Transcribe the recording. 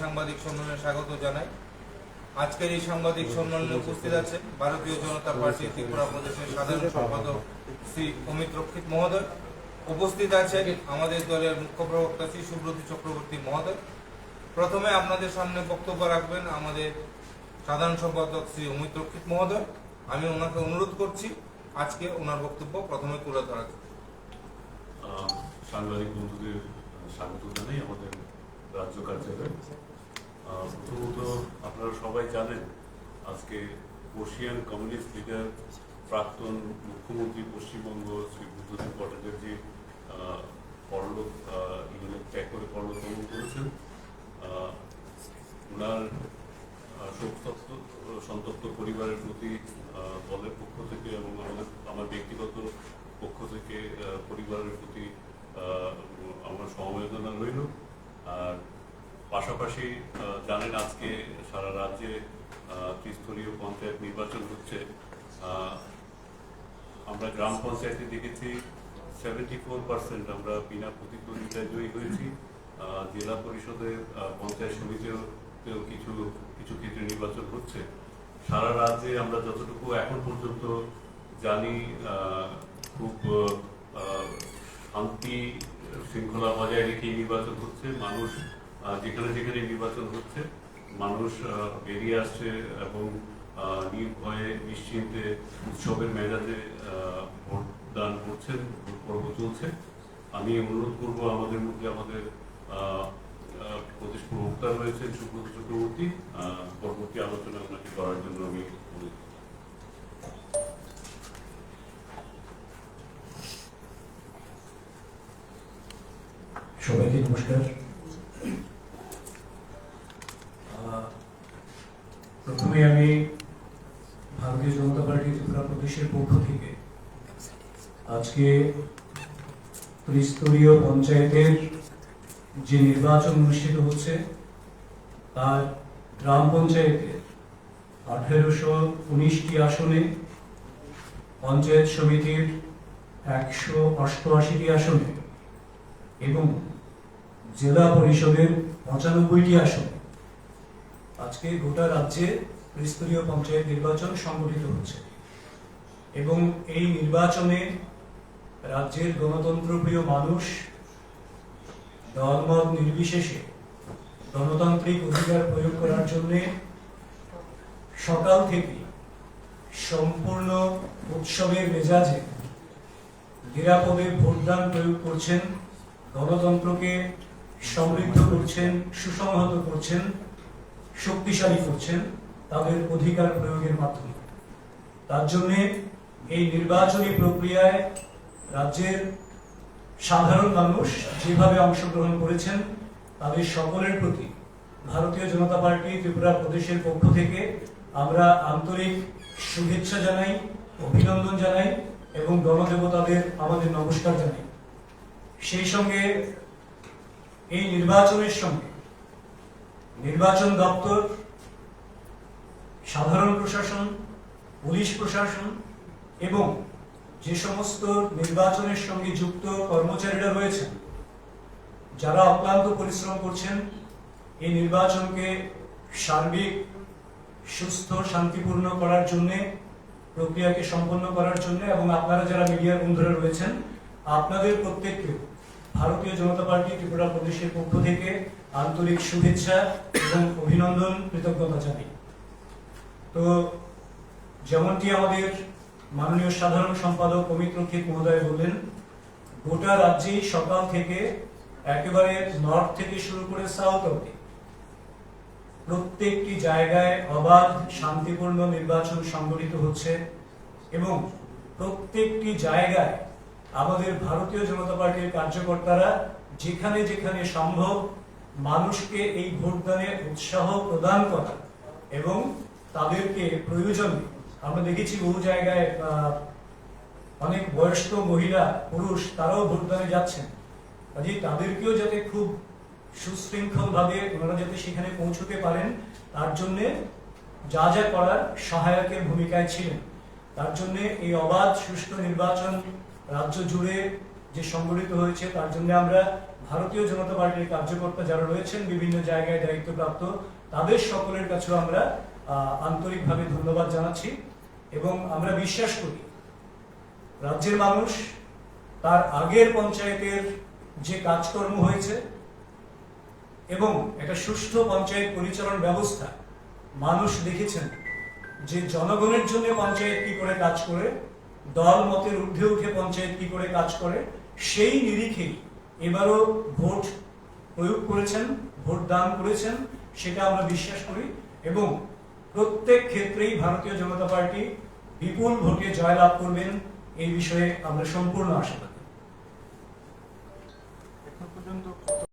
সাংবাদিক সম্মেলনে স্বাগত জানাই। আজকের এই সাংবাদিক সম্মেলনে উপস্থিত আছে ভারতীয় জনতা পার্টি ত্রিপুরা প্রদেশের সাধারণ সম্পাদক শ্রী অমিত রক্ষিত মহোদয়। উপস্থিত আছে আমাদের দলের মুখ্য প্রবক্তা শ্রী সুব্রত চক্রবর্তী মহোদয়। প্রথমে আপনাদের সামনে বক্তব্য রাখবেন আমাদের সাধারণ সম্পাদক শ্রী অমিত রক্ষিত মহোদয়। আমি ওনাকে অনুরোধ করছি আজকে ওনার বক্তব্য প্রথমে তুলে আহ, সাংবাদিক বন্ধুদের স্বাগত জানাই আমাদের রাজ্য কার্যালয়ে। প্রথমত আপনারা সবাই জানেন, আজকে বর্ষিয়ান কমিউনিস্ট লিডার প্রাক্তন মুখ্যমন্ত্রী পশ্চিমবঙ্গ শ্রী বুদ্ধদেব ভট্টাচার্য পরলোক ইংল্যান্ড ত্যাগ করে পরলোক গমন করেছেন। ওনার শোকতপ্ত সন্তপ্ত পরিবারের প্রতি দলের পক্ষ থেকে এবং আমাদের, আমার ব্যক্তিগত পক্ষ থেকে পরিবারের প্রতি আমার সমবেদনা রইল। আর পাশাপাশি জানেন আজকে সারা রাজ্যে ত্রিস্তরীয় পঞ্চায়েত নির্বাচন হচ্ছে। আমরা গ্রাম পঞ্চায়েতে দেখেছি সেভেন্টি ফোর পার্সেন্ট আমরা বিনা প্রতিদ্বন্দ্বিতায় জয়ী হয়েছি। জেলা পরিষদের পঞ্চায়েত সমিতিও তেও কিছু কিছু ক্ষেত্রে নির্বাচন হচ্ছে। সারা রাজ্যে আমরা যতটুকু এখন পর্যন্ত জানি খুব শান্তি শৃঙ্খলা বজায় রেখে নির্বাচন হচ্ছে। মানুষ যেখানে যেখানে নির্বাচন হচ্ছে মানুষ বেরিয়ে আসছে এবং নির্ভয়ে নিশ্চিন্তে উৎসবের মেজাজে আহ, ভোট দান করছেন ভোট পর্ব চলছে। আমি অনুরোধ করব আমাদের মধ্যে আমাদের প্রদেশ প্রবক্তা রয়েছেন সুব্রত চক্রবর্তী। পরবর্তী আলোচনা আপনাকে করার জন্য আমি অনুরোধ করব। সবাইকে নমস্কার প্রথমে আমি ভারতীয় জনতা পার্টি ত্রিপুরা প্রদেশের পক্ষ থেকে আজকে ত্রিস্তরীয় পঞ্চায়েতের যে নির্বাচন অনুষ্ঠিত হচ্ছে, তার গ্রাম পঞ্চায়েতের আঠেরোশো উনিশটি আসনে, পঞ্চায়েত সমিতির একশো অষ্টআশিটি আসনে এবং জেলা পরিষদের পঁচানব্বইটি আসন। আজকে গোটা রাজ্যে ত্রিস্তরীয় পঞ্চায়েত নির্বাচন সংগঠিত হচ্ছে। এবং এই নির্বাচনে রাজ্যের গণতন্ত্রপ্রিয় মানুষ, দলমত নির্বিশেষে গণতান্ত্রিক অধিকার প্রয়োগ করার জন্য সকাল থেকে সম্পূর্ণ উৎসবের মেজাজে নিরাপদে ভোটদান প্রয়োগ করছেন গণতন্ত্রকে সমৃদ্ধ করছেন, সুসংহত করছেন, শক্তিশালী করছেন তাদের অধিকার প্রয়োগের মাধ্যমে। তার জন্যে এই নির্বাচনী প্রক্রিয়ায় রাজ্যের সাধারণ মানুষ যেভাবে অংশগ্রহণ করেছেন, তাদের সকলের প্রতি ভারতীয় জনতা পার্টি ত্রিপুরা প্রদেশের পক্ষ থেকে আমরা আন্তরিক শুভেচ্ছা জানাই, অভিনন্দন জানাই এবং গণদেবতাদের আমাদের নমস্কার জানাই। সেই সঙ্গে এই নির্বাচনের সঙ্গে নির্বাচন দপ্তর, সাধারণ প্রশাসন, পুলিশ প্রশাসন এবং যে সমস্ত নির্বাচনের সঙ্গে যুক্ত কর্মচারীরা রয়েছেন, যারা অক্লান্ত পরিশ্রম করছেন, এই নির্বাচনকে সার্বিক, সুস্থ, শান্তিপূর্ণ করার জন্য, প্রক্রিয়াকে সম্পন্ন করার জন্য এবং আপনারা যারা মিডিয়ার বন্ধুরা রয়েছেন, আপনাদের প্রত্যেককে ভারতীয় জনতা পার্টি ত্রিপুরা প্রদেশের পক্ষ থেকে আন্তরিক শুভেচ্ছা এবং অভিনন্দন, কৃতজ্ঞতা জানাই। তো, যেমনটি আমাদের মাননীয় সাধারণ সম্পাদক অমিত রক্ষিত মহোদয় বললেন, গোটা রাজ্যেই সকাল থেকে একেবারে নর্থ থেকে শুরু করে সাউথ অব্দি প্রত্যেকটি জায়গায় অবাধ, শান্তিপূর্ণ নির্বাচন সংগঠিত হচ্ছে এবং প্রত্যেকটি জায়গায় আমাদের ভারতীয় জনতা পার্টির কার্যকর্তারা যেখানে যেখানে সম্ভব মানুষকে এই ভোটদানে উৎসাহ প্রদান করা এবং তাদেরকে প্রয়োজনে, আমরা দেখেছি বহু জায়গায় অনেক বয়স্ক মহিলা, পুরুষ, তারাও ভোটদানে যাচ্ছেন। কাজে তাদেরকেও যাতে খুব সুশৃঙ্খল ভাবে ওনারা যাতে সেখানে পৌঁছতে পারেন, তার জন্য যা যা করার সহায়কের ভূমিকায় ছিলেন। তার জন্য এই অবাধ, সুষ্ঠু নির্বাচন রাজ্য জুড়ে যে সংগঠিত হয়েছে, তার জন্য আমরা ভারতীয় জনতা পার্টির কার্যকর্তা যারা রয়েছেন, বিভিন্ন জায়গায় দায়িত্বপ্রাপ্ত, তাদের সকলের কাছেও আমরা আন্তরিকভাবে ধন্যবাদ জানাচ্ছি এবং আমরা বিশ্বাস করি, রাজ্যের মানুষ তার আগের পঞ্চায়েতের যে কাজকর্ম হয়েছে এবং একটা সুষ্ঠু পঞ্চায়েত পরিচালন ব্যবস্থা, মানুষ দেখেছেন যে জনগণের জন্য পঞ্চায়েত কি করে কাজ করে দল মতের ঊর্ধ্বে উঠে পঞ্চায়েত কি করে কাজ করে, সেই নিরিখে এবারও ভোট প্রয়োগ করেছেন, ভোট দান করেছেন, সেটা আমরা বিশ্বাস করি এবং প্রত্যেক ক্ষেত্রেই ভারতীয় জনতা পার্টি বিপুল ভোটে জয়লাভ করবেন, এই বিষয়ে আমরা সম্পূর্ণ আশাবাদী।